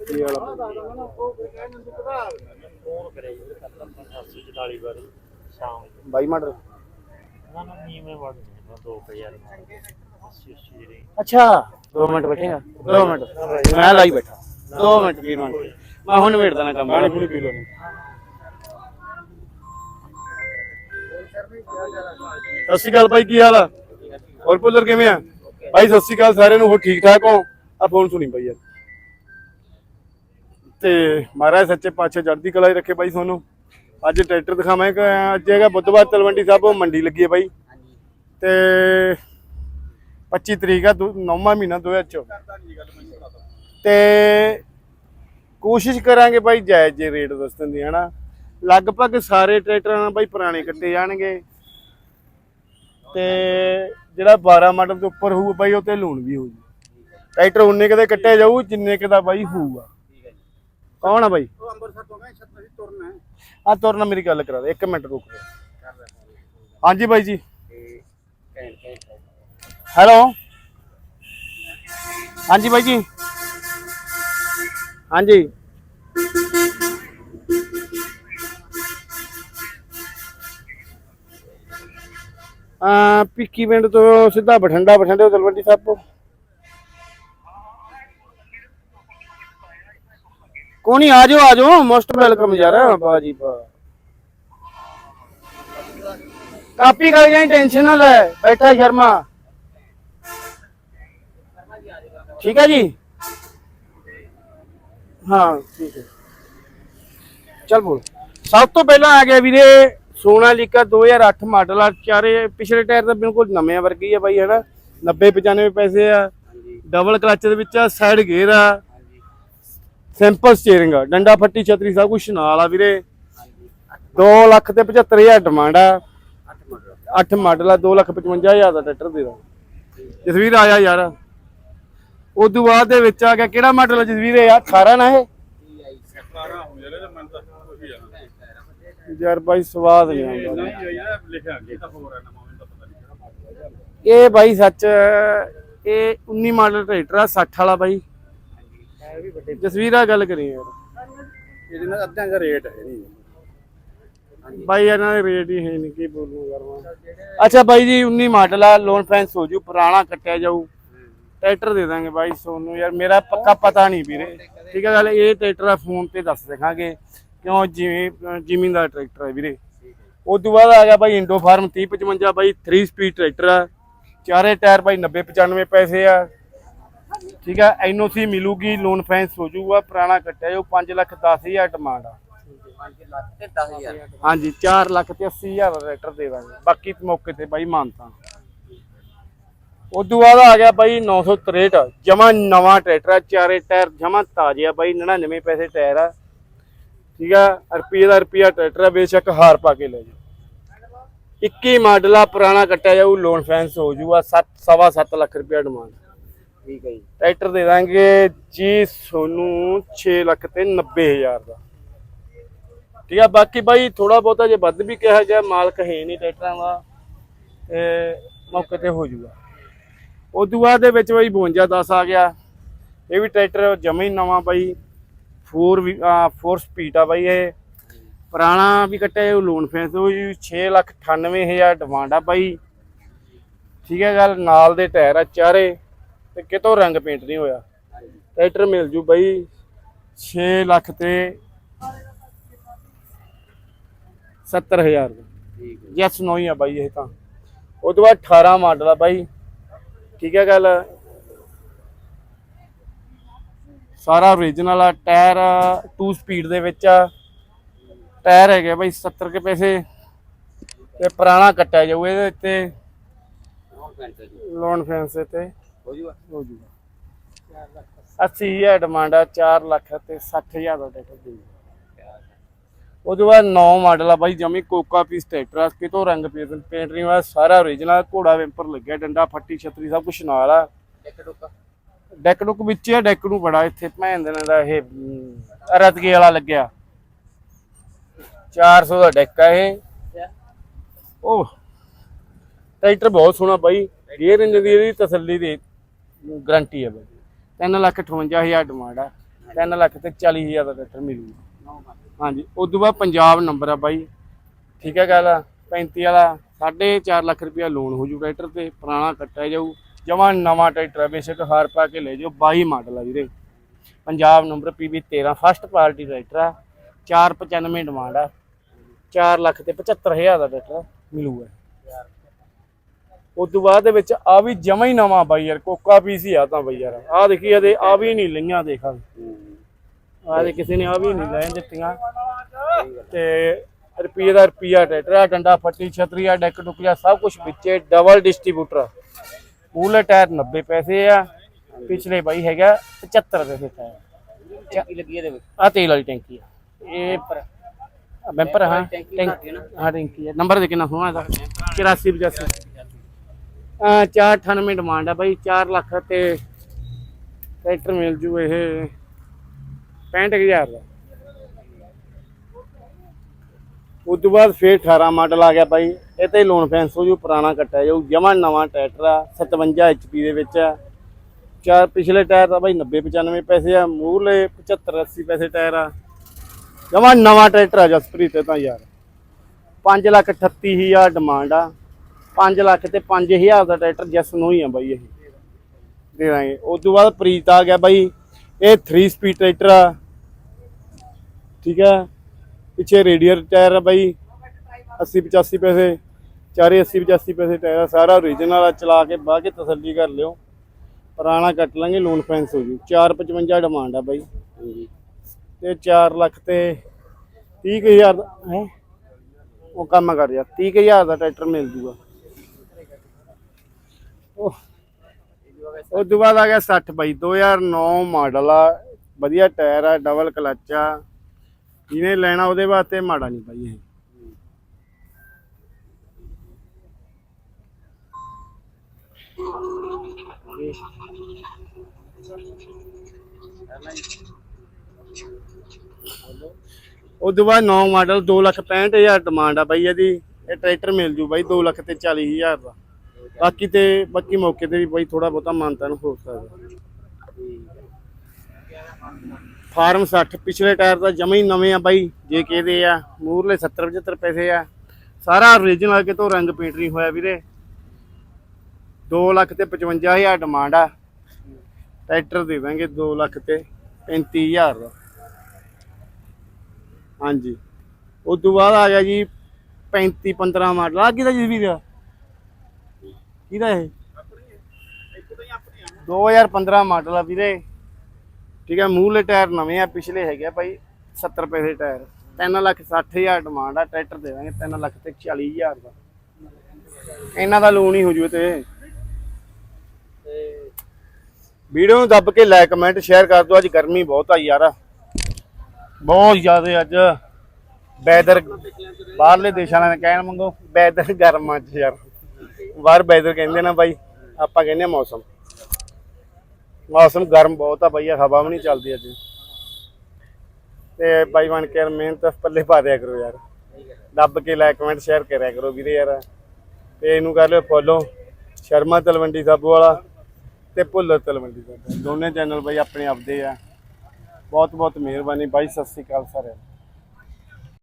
ਇਹ ਵਾਲਾ ਫੋਨ ਕਰਿਆ ਜੀ ਕੱਲ ਆਪਾਂ 744 ਵਾਰੀ ਸ਼ਾਮ ਨੂੰ ਬਾਈ ਮਾਡਲ। ਨਾ ਨਾ ਨੀਵੇਂ ਵੜ ਨੇ 2000 80 80 ਜਿਹੜੀ ਅੱਛਾ। 2 ਮਿੰਟ ਬੈਠੇਗਾ 2 ਮਿੰਟ। ਮੈਂ ਲਾਈ ਬੈਠਾ। 2 ਮਿੰਟ ਵੀਰ ਮੰਨ ਮੈਂ ਹੁਣ ਵੇਟ ਦੇਣਾ ਕੰਮ। ਪਾਣੀ ਪੂਰੀ ਪੀ ਲਓ ਸਤਿ ਸ਼੍ਰੀ ਅਕਾਲ ਭਾਈ ਕੀ ਹਾਲ ਆ? ਹੋਰ ਪੁੱਲਰ ਕਿਵੇਂ ਆ? ਭਾਈ ਸਤਿ ਸ਼੍ਰੀ ਅਕਾਲ ਸਾਰਿਆਂ ਨੂੰ ਹੋ ਠੀਕ ਠਾਕ ਹੋ? ਆ ਫੋਨ ਸੁਣੀ ਭਾਈ ਯਾਰ। ਤੇ ਮਹਾਰਾਜ ਸੱਚੇ ਪਾਤਸ਼ਾਹ ਚੜ੍ਹਦੀ ਕਲਾ ਹੀ ਰੱਖੇ ਭਾਈ ਤੁਹਾਨੂੰ। ਅੱਜ ਟਰੈਕਟਰ ਦਿਖਾਵਾਂ ਕਿ ਅੱਜ ਹੈਗਾ ਬੁੱਧਵਾਰ ਤਲਵੰਡੀ ਸਾਹਿਬ ਮੰਡੀ ਲੱਗੀ ਹੈ ਭਾਈ ਤੇ 25 ਤਰੀਕ ਆ 9ਵਾਂ ਮਹੀਨਾ 2024 ਤੇ ਕੋਸ਼ਿਸ਼ ਕਰਾਂਗੇ ਭਾਈ ਜਾਇਜ਼ ਜੇ ਰੇਟ ਦੱਸਣ ਦੀ ਹਨਾ। ਲਗਭਗ ਸਾਰੇ ਟਰੈਕਟਰਾਂ ਨਾਲ ਭਾਈ ਪੁਰਾਣੇ ਕੱਟੇ ਜਾਣਗੇ। ਤੇ ਜਿਹੜਾ 12 ਮਾਡਲ ਤੋਂ ਉੱਪਰ ਹੋਊ ਭਾਈ ਉਹ ਤੇ ਲੂਣ ਵੀ ਹੋਊ। ਟਰੈਕਟਰ ਉਨੇ ਕਦੇ ਕੱਟਿਆ ਜਾਊ ਜਿੰਨੇ ਕਦਾ ਭਾਈ ਹੋਊਗਾ। ਕੌਣ ਆ ਭਾਈ ਉਹ ਅੰਮ੍ਰਿਤਸਰ ਤੋਂ ਮੈਂ ਛੱਤਰੀ ਤੁਰਨਾ ਹੈ। ਆ ਤੁਰਨਾ ਮੇਰੀ ਗੱਲ ਕਰਾ ਦੇ 1 ਮਿੰਟ ਰੁਕ ਜਾ। ਹਾਂਜੀ ਬਾਈ ਜੀ। ਹੈਲੋ। ਹਾਂਜੀ ਬਾਈ ਜੀ। ਹਾਂਜੀ। ਆ ਪਿੱਕੀ ਪਿੰਡ ਤੋਂ ਸਿੱਧਾ ਬਠਿੰਡਾ ਬਠਿੰਡੇ ਤੋਂ ਤਲਵੰਡੀ ਸਾਹਿਬ ਕੋਣੀ ਆ ਜਾਓ ਆ ਜਾਓ। ਮੋਸਟ ਵੈਲਕਮ ਯਾਰ। ਬਾਜੀ ਬਾ ਕਾਪੀ ਕਰ ਜਾਈ ਟੈਨਸ਼ਨ ਨਾ ਲੈ। ਬੈਠਾ ਸ਼ਰਮਾ। ਠੀਕ ਹੈ ਜੀ? ਹਾਂ ਠੀਕ ਹੈ। ਚੱਲ ਬੋਲ। ਸਭ ਤੋਂ ਪਹਿਲਾਂ ਆ ਗਿਆ ਵੀਰੇ ਸੋਨਾਲੀਕਾ 2008 ਮਾਡਲ ਆ। ਚਾਰੇ ਪਿਛਲੇ ਟਾਇਰ ਤਾਂ ਬਿਲਕੁਲ ਨਵੇਂ ਵਰਗੀ ਆ ਬਾਈ ਹੈਨਾ? 90 95 ਪੈਸੇ ਆ। ਡਬਲ ਕਲਚ ਦੇ ਵਿੱਚ ਆ ਸਾਈਡ ਗੇਅਰ ਆ। ਸਿੰਪਲ ਸਟੀਅਰਿੰਗ ਡੰਡਾ ਫੱਟੀ ਛਤਰੀ ਸਭ ਕੁਝ ਨਾਲ ਆ ਵੀਰੇ। 2 ਲੱਖ ਤੇ 75000 ਡਿਮਾਂਡ ਆ। 8 ਮਾਡਲ ਆ 2 ਲੱਖ 55000 ਦਾ ਟਰੈਕਟਰ ਦੇ ਦਾ। ਜਸਵੀਰ ਆਇਆ ਯਾਰ। ਉਦੋਂ ਬਾਅਦ ਦੇ ਵਿੱਚ ਆ ਗਿਆ ਕਿਹੜਾ ਮਾਡਲ ਆ ਜਸਵੀਰ ਇਹ? 18 ਨਾ ਇਹ? 17 ਹੋ ਜਾਲੇ ਮਨ ਤਾਂ ਉਹੀ ਆ ਯਾਰ ਬਾਈ ਸਵਾਦ ਨਹੀਂ ਆਉਂਦਾ। ਲਿਖਿਆ ਅੱਗੇ ਤਾਂ ਹੋਰ ਹੈ ਨਵਾਂ ਮੈਨੂੰ ਪਤਾ ਨਹੀਂ ਇਹ ਬਾਈ ਸੱਚ, ਇਹ 19 ਮਾਡਲ ਟਰੈਕਟਰ ਆ 60 ਵਾਲਾ ਬਾਈ। ਜਸਵੀਰ ਆ ਗੱਲ ਕਰੀ ਯਾਰ। ਇਹਦੇ ਨਾਲ ਅੱਧਿਆਂ ਦਾ ਰੇਟ ਹੈ ਨਹੀਂ। ਬਾਈ ਇਹਨਾਂ ਦੇ ਰੇਟ ਹੀ ਹੈ ਨਹੀਂ ਕੀ ਬੋਲੂ ਯਾਰ ਮੈਂ। ਅੱਛਾ ਬਾਈ ਜੀ 19 ਮਾਡਲ ਆ ਲੋਨ ਫੈਂਸ ਹੋ ਜੂ ਪੁਰਾਣਾ ਕੱਟਿਆ ਜਾਊ। ਟਰੈਕਟਰ ਦੇ ਦਾਂਗੇ ਬਾਈ ਸੋਨੂੰ ਯਾਰ ਮੇਰਾ ਪੱਕਾ ਪਤਾ ਨਹੀਂ ਵੀਰੇ। ਠੀਕ ਹੈ ਗੱਲ ਇਹ ਟਰੈਕਟਰ ਆ ਫੋਨ ਤੇ ਦੱਸ ਦਿਖਾਂਗੇ। ਕਿਉਂ ਜਿਵੇਂ ਜ਼ਿਮੀਂਦਾਰ ਟਰੈਕਟਰ ਹੈ ਵੀਰੇ। ਉਸ ਤੋਂ ਬਾਅਦ ਆ ਗਿਆ ਬਾਈ ਇੰਡੋ ਫਾਰਮ 3055 ਬਾਈ 3 ਸਪੀਡ ਟਰੈਕਟਰ ਆ। ਚਾਰੇ ਟਾਇਰ ਬਾਈ 90 95 ਪੈਸੇ ਆ। ਠੀਕ ਆ ਐਨਓਸੀ ਮਿਲੂਗੀ ਲੋਨ ਫੈਂਸ ਹੋ ਜੂਗਾ ਪੁਰਾਣਾ ਕੱਟਿਆ ਜੋ 5 ਲੱਖ 10000 ਡਿਮਾਂਡ ਆ। 5 ਲੱਖ ਤੇ 10000 ਹਾਂਜੀ 4 ਲੱਖ ਤੇ 80000 ਦਾ ਟਰੈਕਟਰ ਬਾਕੀ ਮੌਕੇ ਤੇ ਬਾਈ ਮਾਨਤਾ। ਉਦੋਂ ਬਾਅਦ ਆ ਗਿਆ ਬਾਈ 963 ਜਮਾ ਨਵਾਂ ਟਰੈਕਟਰ ਆ, ਚਾਰੇ ਟਾਇਰ ਜਮਾ ਤਾਜ਼ੇ ਆ ਬਾਈ 99 ਪੈਸੇ ਟਾਇਰ ਆ। ਠੀਕ ਆ ਰੁਪਏ ਦਾ ਰੁਪਿਆ ਟਰੈਕਟਰ ਆ, ਬੇਸ਼ੱਕ ਹਾਰ ਪਾ ਕੇ ਲੈ ਜਾਓ। 21 ਮਾਡਲ ਆ, ਪੁਰਾਣਾ ਕੱਟਿਆ ਜਾਊ ਲੋਨ ਫੈਂਸ ਹੋ ਜੂਗਾ 7 ਸਵਾ 7 ਲੱਖ ਰੁਪਿਆ ਡਿਮਾਂਡ ਠੀਕ ਹੈ ਜੀ। ਟਰੈਕਟਰ ਦੇ ਦਾਂਗੇ ਜੀ ਸੋਨੂੰ 6 ਲੱਖ ਤੇ 90000 ਦਾ। ਠੀਕ ਆ, ਬਾਕੀ ਬਾਈ ਥੋੜਾ ਬਹੁਤਾ ਜੇ ਵੱਧ ਵੀ ਕਿਹਾ ਗਿਆ, ਮਾਲਕ ਹੈ ਨਹੀਂ ਟਰੈਕਟਰਾਂ ਦਾ, ਤੇ ਮੌਕੇ ਤੇ ਹੋ ਜਾਊਗਾ ਉਦੋਂ ਬਾਅਦ ਦੇ ਵਿੱਚ ਬਾਈ 52 10 ਆ ਗਿਆ। ਇਹ ਵੀ ਟਰੈਕਟਰ ਜਮਾ ਹੀ ਨਵਾਂ ਬਾਈ। 4 ਵੀ 4 ਸਪੀਡ ਆ ਬਾਈ ਇਹ। ਪੁਰਾਣਾ ਵੀ ਕੱਟਿਆ, ਉਹ ਲੋਨ ਫੈਂਸ ਉਹ ਜੀ। 6 ਲੱਖ 98000 ਡਿਮਾਂਡ ਆ ਬਾਈ। ਠੀਕ ਹੈ ਗੱਲ, ਨਾਲ ਦੇ ਟਾਇਰ ਆ ਚਾਰੇ। ਤੇ ਕਿਤੋਂ ਰੰਗ ਪੇਂਟ ਨਹੀਂ ਹੋਇਆ। ਟਰੈਕਟਰ ਮਿਲ ਜੂ ਬਾਈ 6 ਲੱਖ ਤੇ 70000 ਦਾ ਠੀਕ ਹੈ। ਯੈਸ ਨੋ ਹੀ ਆ ਬਾਈ ਇਹ ਤਾਂ। ਉਹ ਤੋਂ ਬਾਅਦ 18 ਮਾਡਲ ਆ ਬਾਈ। ਠੀਕ ਹੈ ਗੱਲ। ਸਾਰਾ ਓਰੀਜਨਲ ਆ ਟਾਇਰ 2 ਸਪੀਡ ਦੇ ਵਿੱਚ ਆ। ਟਾਇਰ ਹੈਗੇ ਬਾਈ 70 ਕੇ ਪੈਸੇ। ਤੇ ਪੁਰਾਣਾ ਕੱਟਿਆ ਜਾਊ ਇਹਦੇ ਉੱਤੇ। ਲੋਨ ਫੈਂਸ ਤੇ ਹੋ ਜੂਗਾ ਹੋ ਜੂਗਾ 80000 ਡਿਮਾਂਡ ਆ 4 ਲੱਖ ਤੇ 60000 ਦਾ ਟਰੈਕਟਰ ਦੇ ਉਹਦੇ ਬਾਅਦ 9 ਮਾਡਲ ਆ ਬਾਈ ਜਮੀ ਕੋਕਾ ਪੀਸ ਟਰੈਕਟਰ ਆ ਕਿਤੋਂ ਰੰਗ ਪੇਂਟ ਪੇਂਟ ਨਹੀਂ ਹੋਇਆ ਸਾਰਾ ਓਰੀਜਨਲ ਘੋੜਾ ਵੈਂਪਰ ਲੱਗਿਆ ਡੰਡਾ ਫੱਟੀ ਛਤਰੀ ਸਭ ਕੁਝ ਨਾਲ ਆ। ਇੱਕ ਟੁੱਕਾ ਡੈਕ ਡੁੱਕ ਵਿੱਚ ਆ ਡੈਕ ਨੂੰ ਬੜਾ ਇੱਥੇ ਭੈਣ ਦੇ ਦਾ ਇਹ ਰਤਗੇ ਵਾਲਾ ਲੱਗਿਆ। 400 ਦਾ ਡੈਕ ਆ ਇਹ। ਉਹ ਟਰੈਕਟਰ ਬਹੁਤ ਸੋਹਣਾ ਬਾਈ। ਗੇਅਰ ਇੰਜਨ ਦੀ ਇਹਦੀ ਤਸੱਲੀ ਦੀ ਗਰੰਟੀ ਹੈ ਬਾਈ। 3 ਲੱਖ 58000 ਡਿਮਾਂਡ ਆ। 3 ਲੱਖ ਤੇ 40 ਹਜ਼ਾਰ ਦਾ ਟਰੈਕਟਰ ਮਿਲੂਗਾ। ਹਾਂਜੀ ਉਸ ਤੋਂ ਬਾਅਦ ਪੰਜਾਬ ਨੰਬਰ ਆ ਬਾਈ। ਠੀਕ ਹੈ ਗੱਲ 35 ਵਾਲਾ 4.5 ਲੱਖ ਰੁਪਇਆ ਲੋਨ ਹੋ ਜੂ ਟਰੈਕਟਰ ਤੇ, ਪੁਰਾਣਾ ਕੱਟਿਆ ਜਾਊ। ਜਮਾਂ ਨਵਾਂ ਟਰੈਕਟਰ ਹੈ ਬੇਸ਼ੱਕ ਹਾਰ ਪਾ ਕੇ ਲੈ ਜਾਓ 22 ਮਾਡਲ ਆ ਵੀਰੇ। Punjab number PB 13 first party tractor ਆ। 495 ਡਿਮਾਂਡ ਆ। 4 ਲੱਖ ਤੇ 75000 ਦਾ ਟਰੈਕਟਰ ਮਿਲੂਗਾ। ਉਸ ਤੋਂ ਬਾਅਦ ਦੇ ਵਿੱਚ ਆ ਵੀ ਜਮਾ ਹੀ ਨਵਾਂ ਬਾਈ ਯਾਰ ਕੋਕਾ ਪੀਸ ਹੀ ਆ ਤਾਂ ਬਾਈ ਯਾਰ। ਆ ਦੇਖੀ ਇਹਦੇ ਆ ਵੀ ਨਹੀਂ ਲਈਆਂ ਦੇਖਾ ਆ। ਦੇ ਕਿਸੇ ਨੇ ਆ ਵੀ ਨਹੀਂ ਲੈਣ ਦਿੱਤੀਆਂ। ਤੇ ਰੁਪਈਏ ਦਾ ਰੁਪਈਆ ਟਰੈਕਟਰ ਆ ਡੰਡਾ ਫੱਟੀ ਛਤਰੀਆ ਡੈਕ ਡੁਕੀਆ ਸਭ ਕੁਝ ਵਿੱਚੇ ਡਬਲ ਡਿਸਟ੍ਰੀਬਿਊਟਰ ਮੂਲੇ ਟਾਇਰ 90 ਪੈਸੇ ਆ ਪਿਛਲੇ ਬਾਈ ਹੈਗਾ 75 ਪੈਸੇ ਟਾਇਰ। ਟੈਂਕੀ ਲੱਗੀ ਇਹਦੇ ਵਿੱਚ? ਆ ਤੇਲ ਵਾਲੀ ਟੈਂਕੀ ਆ। ਇਹ ਬੈਂਪਰ ਹਾਂ। ਟੈਂਕ ਹਾਂ ਟੈਂਕੀ ਆ। ਨੰਬਰ ਦੇ ਕਿੰਨਾ ਸੋਹਣਾ ਇਹਦਾ? 84 85 ਆ 498 ਡਿਮਾਂਡ ਆ ਬਾਈ 4 ਲੱਖ ਤੇ ਟਰੈਕਟਰ ਮਿਲ ਜੂ ਇਹ 65000 ਦਾ। ਉਸ ਤੋਂ ਬਾਅਦ ਫੇਰ 18 ਮਾਡਲ ਆ ਗਿਆ ਬਾਈ, ਇਹ ਤੇ ਲੋਨ ਫੈਂਸ ਹੋ ਜੂ, ਪੁਰਾਣਾ ਕੱਟਿਆ ਜਾਊ, ਜਮਾ ਨਵਾਂ ਟਰੈਕਟਰ ਆ 57 HP ਦੇ ਵਿੱਚ ਆ। ਚਾਰ ਪਿਛਲੇ ਟਾਇਰ ਦਾ ਬਾਈ 90 95 ਪੈਸੇ ਆ, ਮੂਹਰਲੇ 75 80 ਪੈਸੇ ਟਾਇਰ ਆ। ਜਮਾ ਨਵਾਂ ਟਰੈਕਟਰ ਆ ਜਸਪ੍ਰੀਤ, ਇਹ ਤਾਂ ਯਾਰ। 5 ਲੱਖ 38 ਹਜ਼ਾਰ ਡਿਮਾਂਡ ਆ। 5 ਲੱਖ ਤੇ 5000 ਦਾ ਟਰੈਕਟਰ ਜਸ ਨੂੰ ਹੀ ਆ ਬਾਈ ਇਹ। ਦੇ ਦਾਂਗੇ। ਉਸ ਤੋਂ ਬਾਅਦ ਪ੍ਰੀਤ ਆ ਗਿਆ ਬਾਈ। ਇਹ 3 ਸਪੀਡ ਟਰੈਕਟਰ ਆ। ਠੀਕ ਆ। ਪਿੱਛੇ ਰੇਡੀਅਰ ਟਾਇਰ ਆ ਬਾਈ। 80 85 ਪੈਸੇ ਚਾਰੇ 80 85 ਪੈਸੇ ਟਾਇਰ ਆ। ਸਾਰਾ ਓਰੀਜਨਲ ਆ। ਚਲਾ ਕੇ ਬਾਅਦ ਕੇ ਤਸੱਲੀ ਕਰ ਲਿਓ। ਪੁਰਾਣਾ ਕੱਟ ਲਾਂਗੇ ਲੋਨ ਫੈਂਸ ਹੋ ਜੂ। 455 ਡਿਮਾਂਡ ਆ ਬਾਈ। ਤੇ 4 ਲੱਖ ਤੇ 30000 ਦਾ ਹੈ? ਉਹ ਕੰਮ ਕਰ ਯਾਰ। 30000 ਦਾ ਟਰੈਕਟਰ ਮਿਲ ਜੂਗਾ। ਉਹ ਤੋਂ ਬਾਅਦ ਆ ਗਿਆ 60 ਬਾਈ 2009 ਮਾਡਲ ਆ, ਵਧੀਆ ਟਾਇਰ ਆ ਡਬਲ ਕਲਚ ਆ। ਜਿਹਨੇ ਲੈਣਾ ਉਹਦੇ ਵਾਸਤੇ ਮਾੜਾ ਨਹੀਂ ਬਾਈ ਇਹ। ਉਹ ਤੋਂ ਬਾਅਦ 9 ਮਾਡਲ 265000 ਡਿਮਾਂਡ ਆ ਬਾਈ ਇਹਦੀ। ਇਹ ਟਰੈਕਟਰ ਮਿਲ ਜੂ ਬਾਈ 2 ਲੱਖ ਤੇ 40000 ਦਾ। ਬਾਕੀ ਤੇ ਬਾਕੀ ਮੌਕੇ ਤੇ ਵੀ ਬਾਈ ਥੋੜਾ ਬਹੁਤਾ ਮਾਨਤਾ ਨੂੰ ਹੋ ਸਕਦਾ। ਫਾਰਮ 60 ਪਿਛਲੇ ਟਾਇਰ ਤਾਂ ਜਮਾ ਹੀ ਨਵੇਂ ਆ ਬਾਈ, ਜੇ ਕਿਹਦੇ ਆ ਮੂਰਲੇ 70 75 ਪੈਸੇ ਆ। ਸਾਰਾ ਓਰੀਜਨਲ ਕੇ ਰੰਗ ਪੇਂਟ ਨਹੀਂ ਹੋਇਆ ਵੀਰੇ। 2 ਲੱਖ ਤੇ 55000 ਡਿਮਾਂਡ ਆ। ਟਰੈਕਟਰ ਦੇ ਦਾਂਗੇ 2 ਲੱਖ ਤੇ 35000 ਦਾ ਹਾਂਜੀ। ਉਸ ਤੋਂ ਬਾਅਦ ਆ ਗਿਆ ਜੀ 35 15 ਮਾਡਲ। ਆ ਕਿਹਦਾ ਜੀ ਵੀਰ? ਕਿਹਦਾ ਇਹ? 2015 ਮਾਡਲ ਆ ਵੀਰੇ। ਠੀਕ ਹੈ ਮੂਹਲੇ ਟਾਇਰ ਨਵੇਂ ਆ, ਪਿਛਲੇ ਹੈਗੇ ਆ ਭਾਈ 70 ਪੈਸੇ ਟਾਇਰ। 3 ਲੱਖ 60000 ਡਿਮਾਂਡ ਆ, ਟਰੈਕਟਰ ਦੇ 3 ਲੱਖ ਤੇ 40000 ਦਾ। ਇਹਨਾਂ ਦਾ ਲੋਨ ਹੀ ਹੋ ਜੂ ਤੇ। ਵੀਡੀਓ ਨੂੰ ਦੱਬ ਕੇ ਲਾਈਕ ਕਮੈਂਟ ਸ਼ੇਅਰ ਕਰ ਦਿਓ, ਅੱਜ ਗਰਮੀ ਬਹੁਤ ਆ ਯਾਰ। ਬਹੁਤ ਜ਼ਿਆਦਾ ਅੱਜ। ਵੈਦਰ ਬਾਹਰਲੇ ਦੇਸ਼ਾਂ ਵਾਲਿਆਂ ਕਹਿਣ ਮੰਗੋ ਵੈਦਰ ਗਰਮ ਅੱਜ ਯਾਰ। ਬਾਹਰ ਵੈਦਰ ਕਹਿੰਦੇ ਨਾ ਬਾਈ, ਆਪਾਂ ਕਹਿੰਦੇ ਆ ਮੌਸਮ। ਮੌਸਮ ਗਰਮ ਬਹੁਤ ਆ ਬਾਈ, ਆ ਹਵਾ ਵੀ ਨਹੀਂ ਚੱਲਦੀ ਅੱਜ। ਤੇ ਬਾਈ ਬਣ ਕੇ ਮਿਹਨਤ ਪੱਲੇ ਪਾ ਦਿਆ ਕਰੋ ਯਾਰ। ਦੱਬ ਕੇ ਲਾਈਕ ਕਮੈਂਟ ਸ਼ੇਅਰ ਕਰਿਆ ਕਰੋ ਵੀਰੇ ਯਾਰ। ਤੇ ਇਹਨੂੰ ਕਰ ਲਿਓ ਫੋਲੋ ਸ਼ਰਮਾ ਤਲਵੰਡੀ ਸਾਬੋ ਵਾਲਾ ਤੇ ਭੁੱਲਰ ਤਲਵੰਡੀ ਸਾਬੋ। ਦੋਨੇ ਚੈਨਲ ਬਾਈ ਆਪਣੇ ਆਪਦੇ ਆ। ਬਹੁਤ ਬਹੁਤ ਮਿਹਰਬਾਨੀ ਬਾਈ, ਸਤਿ ਸ੍ਰੀ ਅਕਾਲ ਸਾਰਿਆਂ ਨੂੰ।